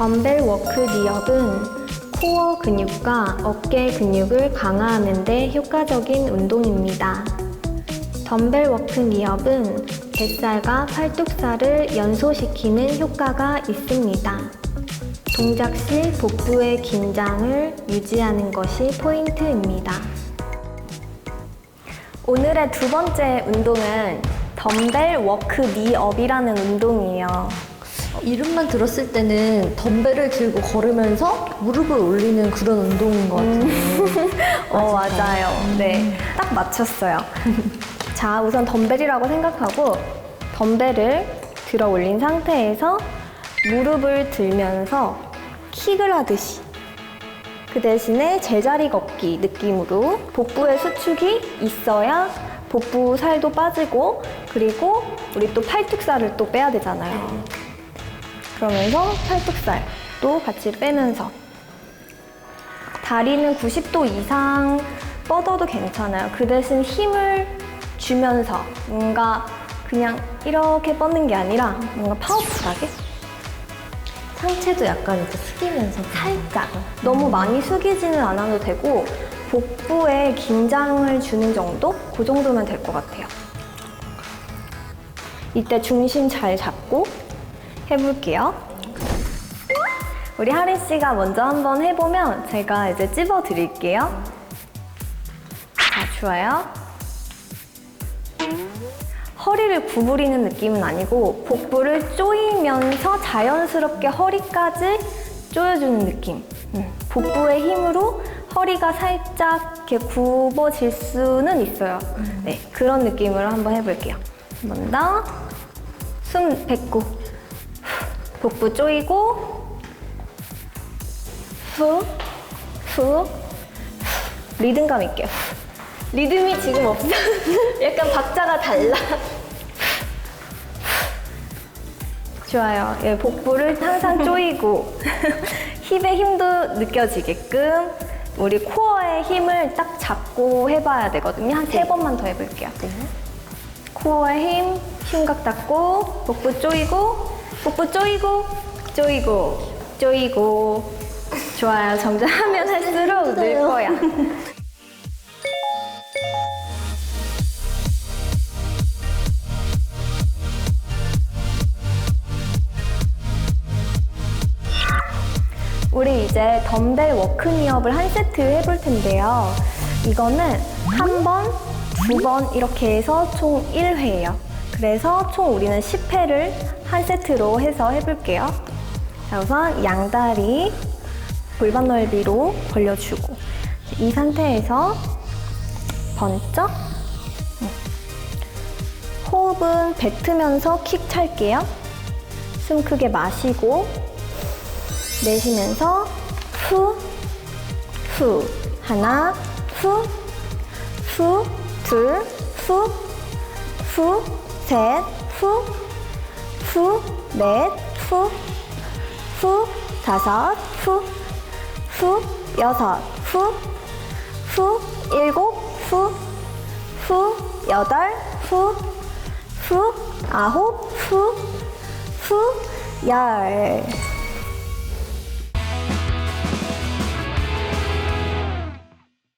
덤벨 워크 니업은 코어 근육과 어깨 근육을 강화하는 데 효과적인 운동입니다. 덤벨 워크 니업은 뱃살과 팔뚝살을 연소시키는 효과가 있습니다. 동작 시 복부의 긴장을 유지하는 것이 포인트입니다. 오늘의 두 번째 운동은 덤벨 워크 니업이라는 운동이에요. 이름만 들었을 때는 덤벨을 들고 걸으면서 무릎을 올리는 그런 운동인 것 같아요. 어, 맞아요. 네. 딱 맞췄어요. 자, 우선 덤벨이라고 생각하고 덤벨을 들어 올린 상태에서 무릎을 들면서 킥을 하듯이 그 대신에 제자리 걷기 느낌으로 복부의 수축이 있어야 복부 살도 빠지고 그리고 우리 또 팔뚝살을 또 빼야 되잖아요. 그러면서 팔뚝살도 같이 빼면서 다리는 90도 이상 뻗어도 괜찮아요. 그 대신 힘을 주면서 뭔가 그냥 이렇게 뻗는 게 아니라 뭔가 파워풀하게 상체도 약간 이렇게 숙이면서 살짝 너무 많이 숙이지는 않아도 되고 복부에 긴장을 주는 정도? 그 정도면 될 것 같아요. 이때 중심 잘 잡고 해볼게요. 우리 하린 씨가 먼저 한번 해보면 제가 이제 찝어 드릴게요. 자, 좋아요. 허리를 구부리는 느낌은 아니고 복부를 조이면서 자연스럽게 허리까지 조여주는 느낌. 음, 복부의 힘으로 허리가 살짝 이렇게 굽어질 수는 있어요. 네, 그런 느낌으로 한번 해볼게요. 한 번 더. 숨 뱉고. 후, 복부 조이고. 후, 후, 후. 리듬감 있게. 후. 리듬이 지금 없어. 약간 박자가 달라. 좋아요. 예, 복부를 항상 조이고 힙의 힘도 느껴지게끔 우리 코어의 힘을 딱 잡고 해봐야 되거든요. 한 세 번만 더 해볼게요. 코어의 힘, 흉곽 닫고 복부 조이고 복부 조이고 조이고 조이고 좋아요. 점점 하면 할수록 늘 거야. 우리 이제 덤벨 워크니업을 한 세트 해볼 텐데요. 이거는 한 번, 두 번 이렇게 해서 총 1회예요. 그래서 총 우리는 10회를 한 세트로 해서 해볼게요. 자, 우선 양다리 골반 넓이로 벌려주고 이 상태에서 번쩍 음. 호흡은 뱉으면서 킥 찰게요. 숨 크게 마시고 내쉬면서 후, 후. 하나, 후, 후, 둘, 후, 후, 셋, 후, 후, 넷, 후, 후, 다섯, 후, 후, 여섯, 후, 후, 일곱, 후, 후, 여덟, 후, 후, 아홉, 후, 후, 열.